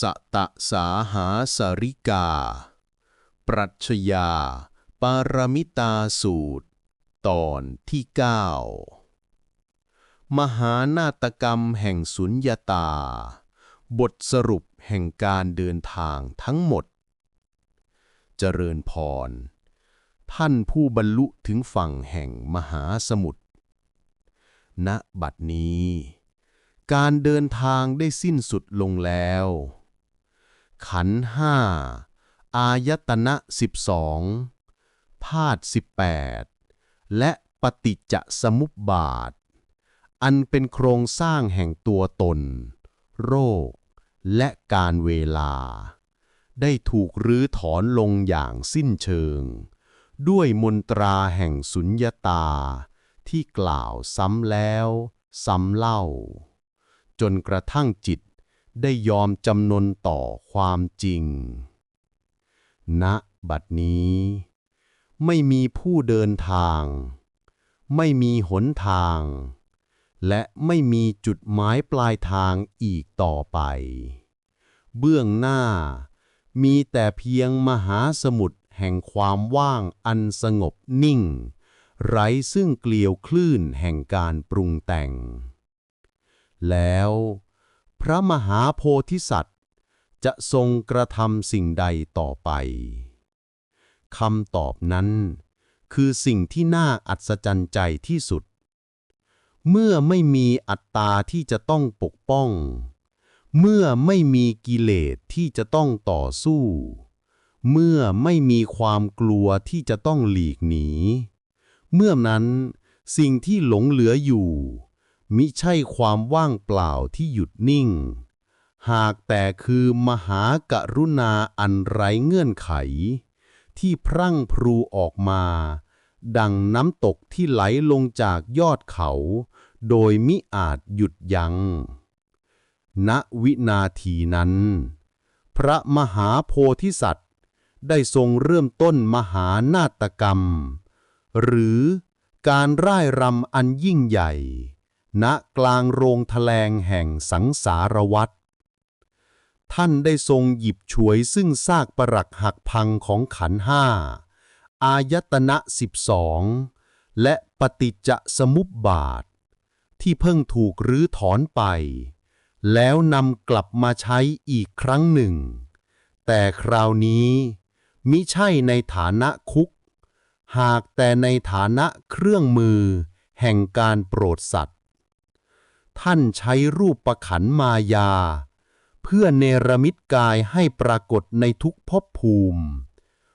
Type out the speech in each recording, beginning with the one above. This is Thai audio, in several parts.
สตะสาหาสริกา ปรัชญา ปารมิตาสูตร ตอนที่เก้ามหานาฏกรรมแห่งสุญญาตา บทสรุปแห่งการเดินทางทั้งหมด เจริญพร ท่านผู้บรรลุถึงฝั่งแห่งมหาสมุทร ณ บัดนี้การเดินทางได้สิ้นสุดลงแล้ว ขันห้าอายตนะสิบสองพาดสิบแปดและปฏิจจสมุปบาท อันเป็นโครงสร้างแห่งตัวตน โรค และการเวลา ได้ถูกรื้อถอนลงอย่างสิ้นเชิง ด้วยมนตราแห่งสุญญตา ที่กล่าวซ้ำแล้ว ซ้ำเล่า จนกระทั่งจิต ได้ยอมจำนนต่อความจริง ณ บัดนี้ ไม่มีผู้เดินทาง ไม่มีหนทาง และไม่มีจุดหมายปลายทางอีกต่อไป เบื้องหน้ามีแต่เพียงมหาสมุทรแห่งความว่างอันสงบนิ่ง ไร้ซึ่งเกลียวคลื่นแห่งการปรุงแต่ง แล้ว พระมหาโพธิสัตว์ จะทรงกระทำสิ่งใดต่อไปคำตอบนั้น คือสิ่งที่น่าอัศจรรย์ใจที่สุด เมื่อไม่มีอัตตาที่จะต้องปกป้อง เมื่อไม่มีกิเลสที่จะต้องต่อสู้ เมื่อไม่มีความกลัวที่จะต้องหลีกหนี เมื่อนั้นสิ่งที่หลงเหลืออยู่ มิใช่ความว่างเปล่าที่หยุดนิ่ง หากแต่คือมหากรุณาอันไร้เงื่อนไข ที่พรั่งพรูออกมา ดังน้ำตกที่ไหลลงจากยอดเขา โดยมิอาจหยุดยัง้ง ณ วินาทีนั้น พระมหาโพธิสัตว์ ได้ทรงเริ่มต้นมหานาฏกรรม หรือการร่ายรำอันยิ่งใหญ่ ณกลางโรงแถลงแห่งสังสารวัตรท่านได้ทรงหยิบฉวยซึ่งซากปรักหักพังของขันห้า อายตนะสิบสอง และปฏิจจสมุปบาท ที่เพิ่งถูกรื้อถอนไป แล้วนำกลับมาใช้อีกครั้งหนึ่ง แต่คราวนี้มิใช่ในฐานะคุก หากแต่ในฐานะเครื่องมือแห่งการโปรดสัตว ท่านใช้รูปประขันมายา เพื่อเนรมิตกายให้ปรากฏในทุกภพภูมิ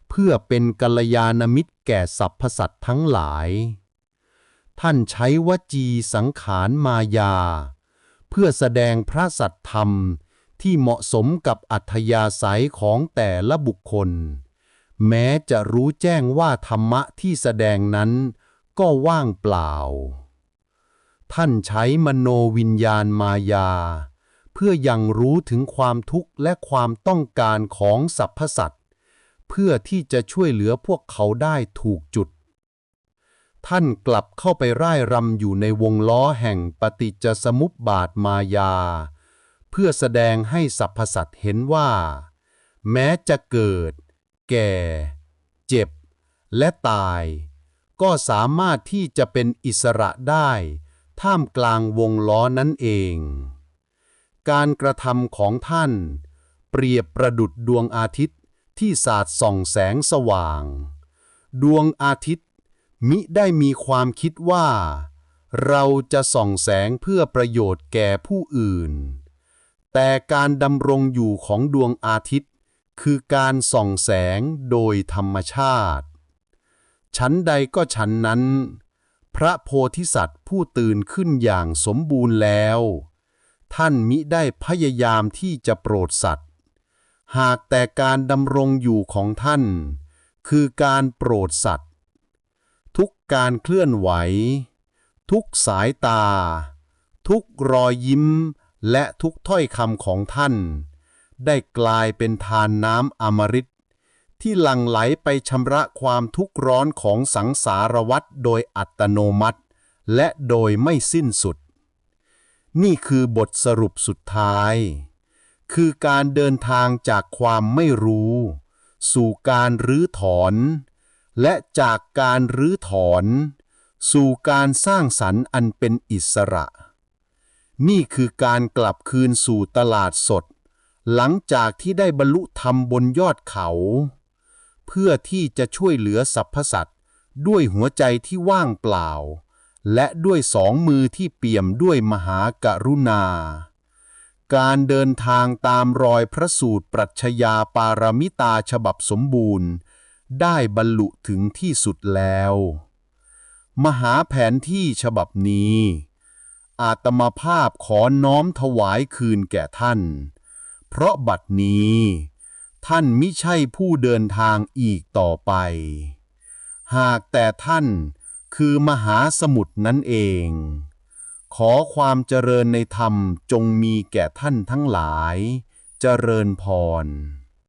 เพื่อเป็นกัลยาณมิตรแก่สรรพสัตว์ทั้งหลาย ท่านใช้วจีสังขารมายา เพื่อแสดงพระสัตธรรมที่เหมาะสมกับอัธยาศัยของแต่ละบุคคล แม้จะรู้แจ้งว่าธรรมะที่แสดงนั้นก็ว่างเปล่า ท่านใช้มโนวิญญาณมายา เพื่อยังรู้ถึงความทุกข์และความต้องการของสรรพสัตว์ เพื่อที่จะช่วยเหลือพวกเขาได้ถูกจุด ท่านกลับเข้าไปร่ายรำอยู่ในวงล้อแห่งปฏิจจสมุปบาทมายา เพื่อแสดงให้สรรพสัตว์เห็นว่า แม้จะเกิด แก่ เจ็บ และตาย ก็สามารถที่จะเป็นอิสระได้ ท่ามกลางวงล้อนั้นเอง การกระทำของท่าน เปรียบประดุดดวงอาทิตย์ที่สาดส่องแสงสว่าง ดวงอาทิตย์ มิได้มีความคิดว่า เราจะส่องแสงเพื่อประโยชน์แก่ผู้อื่น แต่การดำรงอยู่ของดวงอาทิตย์ คือการส่องแสงโดยธรรมชาติ ชั้นใดก็ชั้นนั้น พระโพธิสัตว์ผู้ตื่นขึ้นอย่างสมบูรณ์แล้ว ท่านมิได้พยายามที่จะโปรดสัตว์ หากแต่การดำรงอยู่ของท่าน คือการโปรดสัตว์ ทุกการเคลื่อนไหว ทุกสายตา ทุกรอยยิ้มและทุกถ้อยคำของท่าน ได้กลายเป็นทานน้ำอมฤต ที่หลั่งไหลไปชำระความทุกข์ร้อนของสังสารวัฏโดยอัตโนมัติ และโดยไม่สิ้นสุด นี่คือบทสรุปสุดท้าย คือการเดินทางจากความไม่รู้ สู่การรื้อถอน และจากการรื้อถอน สู่การสร้างสรรค์อันเป็นอิสระ นี่คือการกลับคืนสู่ตลาดสดหลังจากที่ได้บรรลุธรรมบนยอดเขา เพื่อที่จะช่วยเหลือสรรพสัตว์ด้วยหัวใจที่ว่างเปล่า และด้วยสองมือที่เปี่ยมด้วยมหากรุณา การเดินทางตามรอยพระสูตรปรัชญาปารมิตาฉบับสมบูรณ์ ได้บรรลุถึงที่สุดแล้ว มหาแผนที่ฉบับนี้ อาตมาภาพขอน้อมถวายคืนแก่ท่าน เพราะบัดนี้ ท่านมิใช่ผู้เดินทางอีกต่อไป หากแต่ท่านคือมหาสมุทรนั่นเอง ขอความเจริญในธรรมจงมีแก่ท่านทั้งหลาย เจริญพร